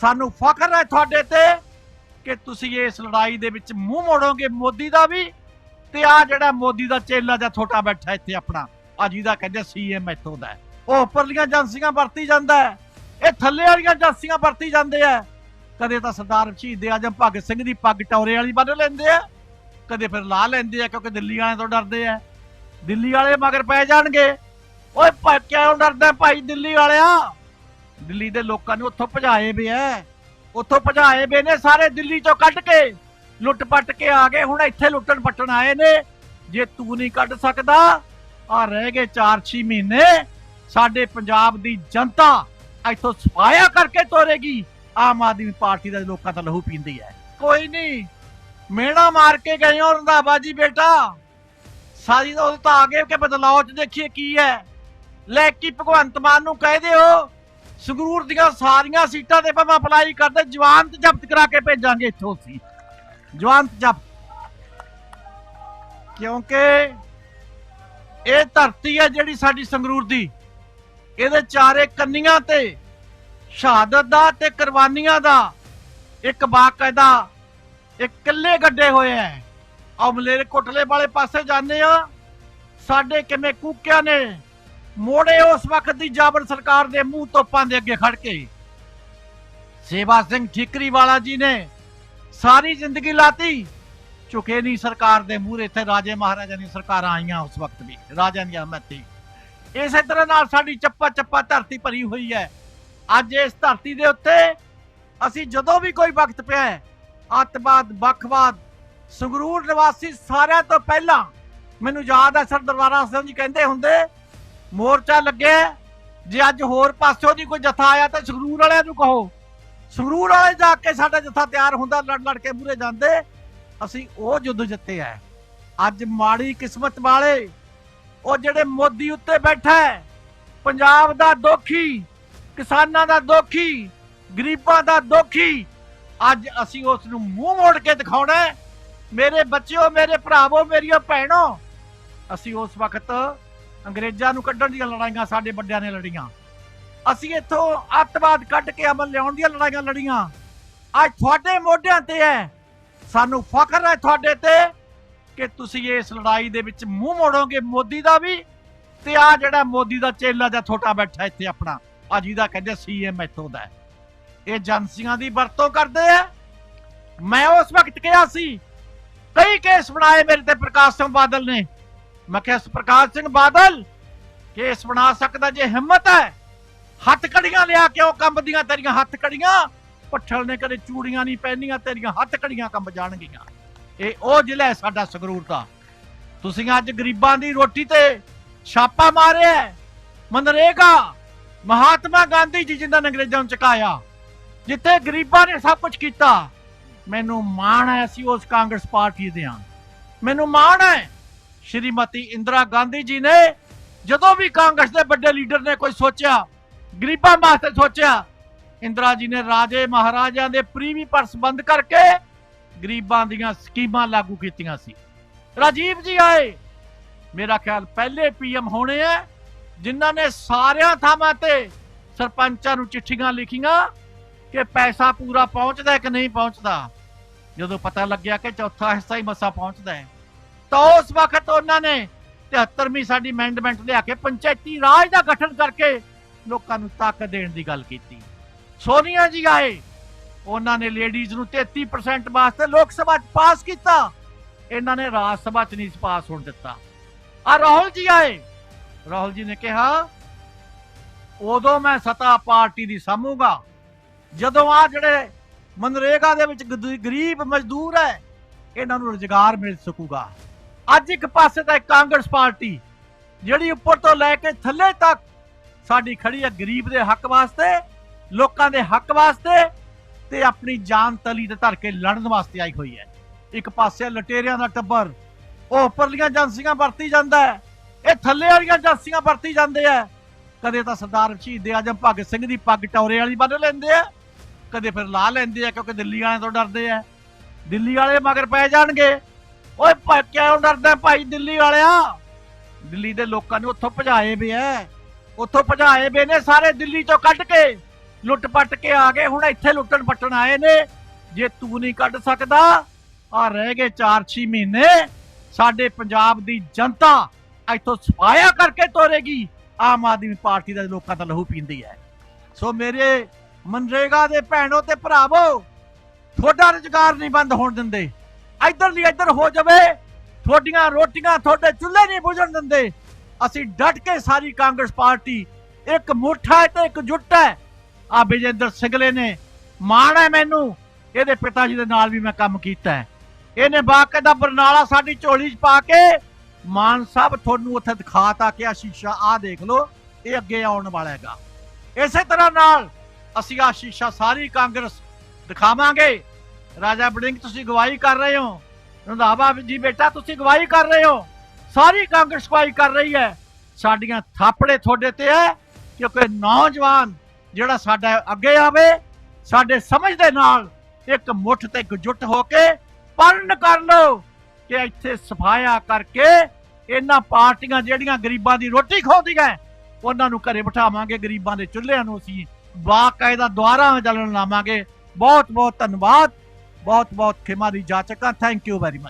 ਸਾਨੂੰ ਫਖਰ ਹੈ ਤੁਹਾਡੇ ਤੇ ਕਿ ਤੁਸੀਂ ਇਸ ਲੜਾਈ ਦੇ ਵਿੱਚ ਮੂੰਹ ਮੋੜੋਗੇ ਮੋਦੀ ਦਾ ਵੀ ਤੇ ਆ ਜਿਹੜਾ ਮੋਦੀ ਦਾ ਚੇਲਾ ਜਾਂ ਥੋਟਾ ਬੈਠਾ ਇੱਥੇ ਆਪਣਾ ਆ ਜਿਹਦਾ ਕਹਿੰਦੇ ਸੀਐਮ ਇੱਥੋਂ ਦਾ ਉਹ ਉੱਪਰਲੀਆਂ ਏਜੰਸੀਆਂ ਵਰਤੀ ਜਾਂਦਾ ਇਹ ਥੱਲੇ ਵਾਲੀਆਂ ਏਜੰਸੀਆਂ ਵਰਤੀ ਜਾਂਦੇ ਆ। ਕਦੇ ਤਾਂ ਸਰਦਾਰ ਸ਼ਹੀਦ ਆਜਮ ਭਗਤ ਸਿੰਘ ਦੀ ਪੱਗ ਟੌਰੇ ਵਾਲੀ ਬੰਨ ਲੈਂਦੇ ਆ, ਕਦੇ ਫਿਰ ਲਾ ਲੈਂਦੇ ਆ ਕਿਉਂਕਿ ਦਿੱਲੀ ਵਾਲਿਆਂ ਤੋਂ ਡਰਦੇ ਆ। ਦਿੱਲੀ ਵਾਲੇ ਮਗਰ ਪੈ ਜਾਣਗੇ। ਓਏ ਕਿਉਂ ਡਰਦਾ ਭਾਈ ਦਿੱਲੀ ਵਾਲਿਆ? ਦਿੱਲੀ ਦੇ ਲੋਕਾਂ ਨੂੰ ਉੱਥੋਂ ਭਜਾਏ ਵੇ ਐ। ਉੱਥੋਂ ਭਜਾਏ ਵੇ ਨੇ ਸਾਰੇ ਦਿੱਲੀ ਚੋਂ ਕੱਢ ਕੇ। ਲੁੱਟ ਪੱਟ ਕੇ ਆ ਗਏ, ਹੁਣ ਇੱਥੇ ਲੁੱਟਣ ਪੱਟਣ ਆਏ ਨੇ। ਜੇ ਤੂੰ ਨਹੀਂ ਕੱਢ ਸਕਦਾ ਆ ਰਹਿ ਗਏ 4-6 ਮਹੀਨੇ। ਸਾਡੇ ਪੰਜਾਬ ਦੀ ਜਨਤਾ ਇੱਥੋਂ ਸਫਾਇਆ ਕਰਕੇ ਤੋਰੇਗੀ। ਆਮ ਆਦਮੀ ਪਾਰਟੀ ਦਾ ਲੋਕਾਂ ਦਾ ਲਹੂ ਪੀਂਦੀ ਹੈ ਕੋਈ ਨਹੀਂ ਮੇਣਾ ਮਾਰ ਕੇ ਗਏ ਹੋ ਰੰਧਾਵਾ ਜੀ ਬੇਟਾ। ਸਾਰੀ ਉਹ ਤਾਂ ਆ ਗਏ ਕਿ ਬਦਲਾਅ ਚ ਦੇਖੀਏ ਕੀ ਹੈ ਲੈ ਕੀ ਭਗਵੰਤ ਮਾਨ ਨੂੰ ਕਹਿ ਦਿਓ। ਸੰਗਰੂਰ ਦੀਆਂ ਸਾਰੀਆਂ ਸੀਟਾਂ ਤੇ ਭਾਵੇਂ ਅਪਲਾਈ ਕਰਦੇ, ਜਵਾਨ ਤੇ ਜ਼ਬਤ ਕਰਾ ਕੇ ਭੇਜਾਂਗੇ ਇੱਥੋਂ ਅਸੀਂ। ਜਵਾਨ ਜ਼ਬਤ। ਕਿਉਂਕਿ ਇਹ ਧਰਤੀ ਹੈ ਜਿਹੜੀ ਸਾਡੀ ਸੰਗਰੂਰ ਦੀ। ਇਹਦੇ ਚਾਰੇ ਕੰਨੀਆਂ ਤੇ ਸ਼ਹਾਦਤ ਦਾ ਤੇ ਕੁਰਬਾਨੀਆਂ ਦਾ ਇੱਕ ਬਾਕਾਇਦਾ, ਇੱਕ ਕਿੱਲੇ ਗੱਡੇ ਹੋਏ ਐ ਆ ਮਲੇਰ ਕੋਟਲੇ ਵਾਲੇ ਪਾਸੇ ਜਾਂਦੇ ਆ ਸਾਡੇ ਕਿਵੇਂ ਕੂਕਿਆਂ ਨੇ ਮੋੜੇ ਉਸ ਵਕਤ ਦੀ ਜਾਬਰ ਸਰਕਾਰ ਦੇ ਮੂੰਹ ਤੋਪਾਂ ਦੇ ਅੱਗੇ ਖੜ ਕੇ। ਸੇਵਾ ਸਿੰਘ ਠੀਕਰੀ ਵਾਲਾ ਜੀ ਨੇ ਸਾਰੀ ਜ਼ਿੰਦਗੀ ਲਾਤੀ। ਝੁਕੇ ਨਹੀਂ ਸਰਕਾਰ ਦੇ ਮੂਹਰੇ ਇੱਥੇ ਰਾਜੇ ਮਹਾਰਾਜਾ ਦੀਆਂ ਸਰਕਾਰਾਂ ਆਈਆਂ ਉਸ ਵਕਤ ਵੀ ਰਾਜਿਆਂ ਦੀਆਂ ਮੱਤੀ ਇਸੇ ਤਰ੍ਹਾਂ ਨਾਲ ਸਾਡੀ ਚੱਪਾ ਚੱਪਾ ਧਰਤੀ ਭਰੀ ਹੋਈ ਹੈ। ਅੱਜ ਇਸ ਧਰਤੀ ਦੇ ਉੱਤੇ ਅਸੀਂ ਜਦੋਂ ਵੀ ਕੋਈ ਵਕਤ ਪਿਆ ਹੈ, ਅੱਤਵਾਦ ਵੱਖਵਾਦ ਸੰਗਰੂਰ ਨਿਵਾਸੀ ਸਾਰਿਆਂ ਤੋਂ ਪਹਿਲਾਂ ਮੈਨੂੰ ਯਾਦ ਹੈ ਸਰ ਦਰਬਾਰਾ ਸਿੰਘ ਜੀ ਕਹਿੰਦੇ ਹੁੰਦੇ ਮੋਰਚਾ ਲੱਗਿਆ ਜੇ ਅੱਜ ਹੋਰ ਪਾਸਿਓਂ ਦੀ ਕੋਈ ਜਥਾ ਆਇਆ ਤਾਂ ਸੰਗਰੂਰ ਵਾਲਿਆਂ ਨੂੰ ਕਹੋ। ਸੰਗਰੂਰ ਵਾਲੇ ਜਾ ਕੇ ਸਾਡਾ ਜਥਾ ਤਿਆਰ ਹੁੰਦਾ, ਲੜ ਲੜ ਕੇ ਮੂਰੇ ਜਾਂਦੇ। ਅਸੀਂ ਉਹ ਯੁੱਧ ਜਿੱਤੇ ਆ ਅੱਜ ਮਾੜੀ ਕਿਸਮਤ ਵਾਲੇ, ਉਹ ਜਿਹੜੇ ਮੋਦੀ ਉੱਤੇ ਬੈਠਾ ਹੈ, ਪੰਜਾਬ ਦਾ ਦੋਖੀ, ਕਿਸਾਨਾਂ ਦਾ ਦੋਖੀ, ਗਰੀਬਾਂ ਦਾ ਦੋਖੀ, ਅੱਜ ਅਸੀਂ ਉਸ ਨੂੰ ਮੂੰਹ ਮੋੜ ਕੇ ਦਿਖਾਉਣਾ ਮੇਰੇ ਬੱਚਿਓ, ਮੇਰੇ ਭਰਾਵੋ, ਮੇਰੀਆਂ ਭੈਣੋ, ਅਸੀਂ ਉਸ ਵਕਤ ਅੰਗਰੇਜ਼ਾਂ ਨੂੰ ਕੱਢਣ ਦੀਆਂ ਲੜਾਈਆਂ, ਸਾਡੇ ਵੱਡਿਆਂ ਨੇ ਲੜੀਆਂ। ਅਸੀਂ ਇੱਥੋਂ ਅੱਤਵਾਦ ਕੱਢ ਕੇ ਅਮਲ ਲਿਆਉਣ ਦੀਆਂ ਲੜਾਈਆਂ ਲੜੀਆਂ। ਅੱਜ ਤੁਹਾਡੇ ਮੋਢਿਆਂ ਤੇ ਹੈ। ਸਾਨੂੰ ਫਖਰ ਹੈ ਤੁਹਾਡੇ ਤੇ ਕਿ ਤੁਸੀਂ ਇਸ ਲੜਾਈ ਦੇ ਵਿੱਚ ਮੂੰਹ ਮੋੜੋਗੇ ਮੋਦੀ ਦਾ ਵੀ ਤੇ ਆ ਜਿਹੜਾ ਮੋਦੀ ਦਾ ਚੇਲਾ ਜਾਂ ਛੋਟਾ ਬੈਠਾ ਇੱਥੇ ਆਪਣਾ ਆ ਜਿਹਦਾ ਕਹਿੰਦੇ ਸੀਐਮ ਇੱਥੋਂ ਦਾ ਇਹ ਏਜੰਸੀਆਂ ਦੀ ਵਰਤੋਂ ਕਰਦੇ ਆ। ਮੈਂ ਉਸ ਵਕਤ ਕਿਹਾ ਸੀ, ਕਈ ਕੇਸ ਬਣਾਏ ਮੇਰੇ ਤੇ ਪ੍ਰਕਾਸ਼ ਸਿੰਘ ਬਾਦਲ ਨੇ। ਮੈਂ ਕਿਹਾ ਪ੍ਰਕਾਸ਼ ਸਿੰਘ ਬਾਦਲ, ਕੇਸ ਬਣਾ ਸਕਦਾ ਜੇ ਹਿੰਮਤ ਹੈ। ਹੱਥ ਕੜੀਆਂ ਲਿਆ ਕਿਉਂ ਕੰਬਦੀਆਂ ਤੇਰੀਆਂ ਹੱਥ ਕੜੀਆਂ ਪੱਠਲ ਨੇ ਕਦੇ ਚੂੜੀਆਂ ਨਹੀਂ ਪਹਿਨੀਆਂ, ਤੇਰੀਆਂ ਹੱਥ ਕੜੀਆਂ ਕੰਬ ਜਾਣਗੀਆਂ। ਇਹ ਉਹ ਜ਼ਿਲ੍ਹਾ ਹੈ ਸਾਡਾ ਸੰਗਰੂਰ ਦਾ। ਤੁਸੀਂ ਅੱਜ ਗਰੀਬਾਂ ਦੀ ਰੋਟੀ ਤੇ ਛਾਪਾ ਮਾਰਿਆ ਮਨਰੇਗਾ, ਮਹਾਤਮਾ ਗਾਂਧੀ ਜੀ ਜਿਨ੍ਹਾਂ ਨੇ ਅੰਗਰੇਜ਼ਾਂ ਨੂੰ ਚੁਕਾਇਆ, ਜਿੱਥੇ ਗਰੀਬਾਂ ਨੇ ਸਭ ਕੁਝ ਕੀਤਾ, ਮੈਨੂੰ ਮਾਣ ਹੈ ਅਸੀਂ ਉਸ ਕਾਂਗਰਸ ਪਾਰਟੀ ਦੇ ਹਾਂ। ਮੈਨੂੰ ਮਾਣ ਹੈ ਸ਼੍ਰੀਮਤੀ ਇੰਦਰਾ ਗਾਂਧੀ ਜੀ ਨੇ ਜਦੋਂ ਵੀ ਕਾਂਗਰਸ ਦੇ ਵੱਡੇ ਲੀਡਰ ਨੇ ਕੋਈ ਸੋਚਿਆ, ਗਰੀਬਾਂ ਵਾਸਤੇ ਸੋਚਿਆ, ਇੰਦਰਾ ਜੀ ਨੇ ਰਾਜੇ ਮਹਾਰਾਜਿਆਂ ਦੇ ਪ੍ਰੀਵੀ ਪਰਸ ਬੰਦ ਕਰਕੇ ਗਰੀਬਾਂ ਦੀਆਂ ਸਕੀਮਾਂ ਲਾਗੂ ਕੀਤੀਆਂ ਸੀ। ਰਾਜੀਵ ਜੀ ਆਏ। ਮੇਰਾ ਖਿਆਲ ਪਹਿਲੇ ਪੀਐਮ ਹੋਣੇ ਆ, ਜਿਨ੍ਹਾਂ ਨੇ ਸਾਰਿਆਂ ਥਾਵਾਂ ਤੇ ਸਰਪੰਚਾਂ ਨੂੰ ਚਿੱਠੀਆਂ ਲਿਖੀਆਂ ਕਿ ਪੈਸਾ ਪੂਰਾ ਪਹੁੰਚਦਾ ਕਿ ਨਹੀਂ ਪਹੁੰਚਦਾ। ਜਦੋਂ ਪਤਾ ਲੱਗਿਆ ਕਿ ਚੌਥਾ ਹਿੱਸਾ ਹੀ ਮਸਾ ਪਹੁੰਚਦਾ ਹੈ। ਤਾਂ ਉਸ ਵਕਤ ਉਹਨਾਂ ਨੇ 73ਵੀਂ ਸਾਡੀ ਅਮੈਂਡਮੈਂਟ ਲਿਆ ਕੇ ਪੰਚਾਇਤੀ ਰਾਜ ਦਾ ਗਠਨ ਕਰਕੇ ਲੋਕਾਂ ਨੂੰ ਤਾਕਤ ਦੇਣ ਦੀ ਗੱਲ ਕੀਤੀ। ਸੋਨੀਆ ਜੀ ਆਏ, ਉਹਨਾਂ ਨੇ ਲੇਡੀਜ਼ ਨੂੰ 33% ਵਾਸਤੇ ਲੋਕ ਸਭਾ ਚ ਪਾਸ ਕੀਤਾ। ਇਹਨਾਂ ਨੇ ਰਾਜ ਸਭਾ ਚ ਨਹੀਂ ਪਾਸ ਹੋਣ ਦਿੱਤਾ। ਆ ਰਾਹੁਲ ਜੀ ਆਏ, ਰਾਹੁਲ ਜੀ ਨੇ ਕਿਹਾ, ਉਦੋਂ ਮੈਂ ਸਤਾ ਪਾਰਟੀ ਦੀ ਸਾਂਭੂਗਾ। ਜਦੋਂ ਆ ਜਿਹੜੇ ਮਨਰੇਗਾ ਦੇ ਵਿੱਚ ਗਰੀਬ ਮਜ਼ਦੂਰ ਹੈ, ਇਹਨਾਂ ਨੂੰ ਰੁਜ਼ਗਾਰ ਮਿਲ ਸਕੂਗਾ। ਅੱਜ ਇੱਕ ਪਾਸੇ ਤਾਂ ਕਾਂਗਰਸ ਪਾਰਟੀ, ਜਿਹੜੀ ਉੱਪਰ ਤੋਂ ਲੈ ਕੇ ਥੱਲੇ ਤੱਕ ਸਾਡੀ ਖੜੀ ਹੈ ਗਰੀਬ ਦੇ ਹੱਕ ਵਾਸਤੇ, ਲੋਕਾਂ ਦੇ ਹੱਕ ਵਾਸਤੇ ਤੇ ਆਪਣੀ ਜਾਨ ਤਲੀ ਤੇ ਧਰ ਕੇ ਲੜਨ ਵਾਸਤੇ ਆਈ ਹੋਈ ਹੈ। ਇੱਕ ਪਾਸੇ ਲਟੇਰਿਆਂ ਦਾ ਟੱਬਰ, ਉਹ ਉੱਪਰਲੀਆਂ ਏਜੰਸੀਆਂ ਵਰਤੀ ਜਾਂਦਾ ਹੈ, ਇਹ ਥੱਲੇ ਵਾਲੀਆਂ ਏਜੰਸੀਆਂ ਵਰਤੀ ਜਾਂਦੇ ਆ ਕਦੇ ਤਾਂ ਸਰਦਾਰ ਸ਼ਹੀਦ ਆਜਮ ਭਗਤ ਸਿੰਘ ਦੀ ਪੱਗ ਟੌਰੇ ਵਾਲੀ ਬੰਨ ਲੈਂਦੇ ਆ ਕਦੇ ਫਿਰ ਲਾ ਲੈਂਦੇ ਆ ਕਿਉਂਕਿ ਦਿੱਲੀ ਵਾਲਿਆਂ ਤੋਂ ਡਰਦੇ ਆ ਦਿੱਲੀ ਵਾਲੇ ਮਗਰ ਪੈ ਜਾਣਗੇ। ਓਏ ਭਾ- ਕਿਉਂ ਡਰਦਾ ਭਾਈ ਦਿੱਲੀ ਵਾਲਿਆ। ਦਿੱਲੀ ਦੇ ਲੋਕਾਂ ਨੂੰ ਉੱਥੋਂ ਭਜਾਏ ਵੀ ਐ। ਉੱਥੋਂ ਭਜਾਏ ਵੀ ਨੇ ਸਾਰੇ ਦਿੱਲੀ ਚੋਂ ਕੱਢ ਕੇ। ਲੁੱਟ ਪੱਟ ਕੇ ਆ ਗਏ, ਹੁਣ ਇੱਥੇ ਲੁੱਟਣ ਪੱਟਣ ਆਏ ਨੇ। ਜੇ ਤੂੰ ਨਹੀਂ ਕੱਢ ਸਕਦਾ, ਆ ਰਹਿ ਗਏ 4-6 ਮਹੀਨੇ। ਸਾਡੇ ਪੰਜਾਬ ਦੀ ਜਨਤਾ ਇੱਥੋਂ ਸਫਾਇਆ ਕਰਕੇ ਤੋਰੇਗੀ। ਆਮ ਆਦਮੀ ਪਾਰਟੀ ਦੇ ਲੋਕਾਂ ਦਾ ਲਹੂ ਪੀਂਦੀ ਹੈ ਸੋ ਮੇਰੇ ਮਨਰੇਗਾ ਦੇ ਭੈਣੋ ਤੇ ਭਰਾਵੋ, ਤੁਹਾਡਾ ਰੁਜ਼ਗਾਰ ਨਹੀਂ ਬੰਦ ਹੋਣ ਦਿੰਦੇ। ਇੱਧਰ ਦੀ ਇੱਧਰ ਹੋ ਜਾਵੇ। ਤੁਹਾਡੀਆਂ ਰੋਟੀਆਂ ਤੁਹਾਡੇ ਚੁੱਲ੍ਹੇ ਨਹੀਂ ਬੁਝਣ ਦਿੰਦੇ। ਅਸੀਂ ਡਟ ਕੇ ਸਾਰੀ ਕਾਂਗਰਸ ਪਾਰਟੀ, ਇੱਕ ਮੁੱਠ ਤੇ ਇੱਕ ਜੁੱਟ ਹੈ। ਆ ਵਿਜੇਂਦਰ ਸਿੰਗਲੇ ਨੇ ਮਾਣ ਹੈ ਮੈਨੂੰ। ਇਹਦੇ ਪਿਤਾ ਜੀ ਦੇ ਨਾਲ ਵੀ ਮੈਂ ਕੰਮ ਕੀਤਾ ਹੈ। ਇਹਨੇ ਬਾਕਾਇਦਾ ਬਰਨਾਲਾ ਸਾਡੀ ਝੋਲੀ 'ਚ ਪਾ ਕੇ ਮਾਨ ਸਾਹਿਬ ਤੁਹਾਨੂੰ ਉੱਥੇ ਦਿਖਾਤਾ ਕਿ ਆ ਸ਼ੀਸ਼ਾ ਆ ਦੇਖ ਲਓ, ਇਹ ਅੱਗੇ ਆਉਣ ਵਾਲਾ ਹੈਗਾ। ਇਸੇ ਤਰ੍ਹਾਂ ਨਾਲ ਅਸੀਂ ਆ ਸ਼ੀਸ਼ਾ ਸਾਰੀ ਕਾਂਗਰਸ ਦਿਖਾਵਾਂਗੇ। ਰਾਜਾ ਬੜਿੰਗ, ਤੁਸੀਂ ਗਵਾਹੀ ਕਰ ਰਹੇ ਹੋ। ਰੰਧਾਵਾ ਜੀ ਬੇਟਾ, ਤੁਸੀਂ ਗਵਾਹੀ ਕਰ ਰਹੇ ਹੋ। ਸਾਰੀ ਕਾਂਗਰਸ ਗਵਾਹੀ ਕਰ ਰਹੀ ਹੈ। ਸਾਡੀਆਂ ਥਾਪੜੇ ਤੁਹਾਡੇ ਤੇ ਹੈ ਕਿਉਂਕਿ ਨੌਜਵਾਨ ਜਿਹੜਾ ਸਾਡਾ ਅੱਗੇ ਆਵੇ, ਸਾਡੇ ਸਮਝ ਦੇ ਨਾਲ ਇੱਕ ਮੁੱਠ ਤੇ ਇਕਜੁੱਟ ਹੋ ਕੇ ਪਰਨ ਕਰ ਲਓ ਕਿ ਇੱਥੇ ਸਫਾਇਆ ਕਰਕੇ ਇਹਨਾਂ ਪਾਰਟੀਆਂ ਜਿਹੜੀਆਂ ਗਰੀਬਾਂ ਦੀ ਰੋਟੀ ਖਾਉਂਦੀਆਂ ਉਹਨਾਂ ਨੂੰ ਘਰੇ ਬਿਠਾਵਾਂਗੇ। ਗਰੀਬਾਂ ਦੇ ਚੁੱਲ੍ਹਿਆਂ ਨੂੰ ਅਸੀਂ ਬਾਕਾਇਦਾ ਦੁਆਰਾ ਚੱਲਣ ਲਾਵਾਂਗੇ। ਬਹੁਤ ਬਹੁਤ ਧੰਨਵਾਦ। ਬਹੁਤ ਬਹੁਤ ਖਿਮਾ ਦੀ ਜਾਚਕਾਂ ਥੈਂਕ ਯੂ ਵੈਰੀ ਮਚ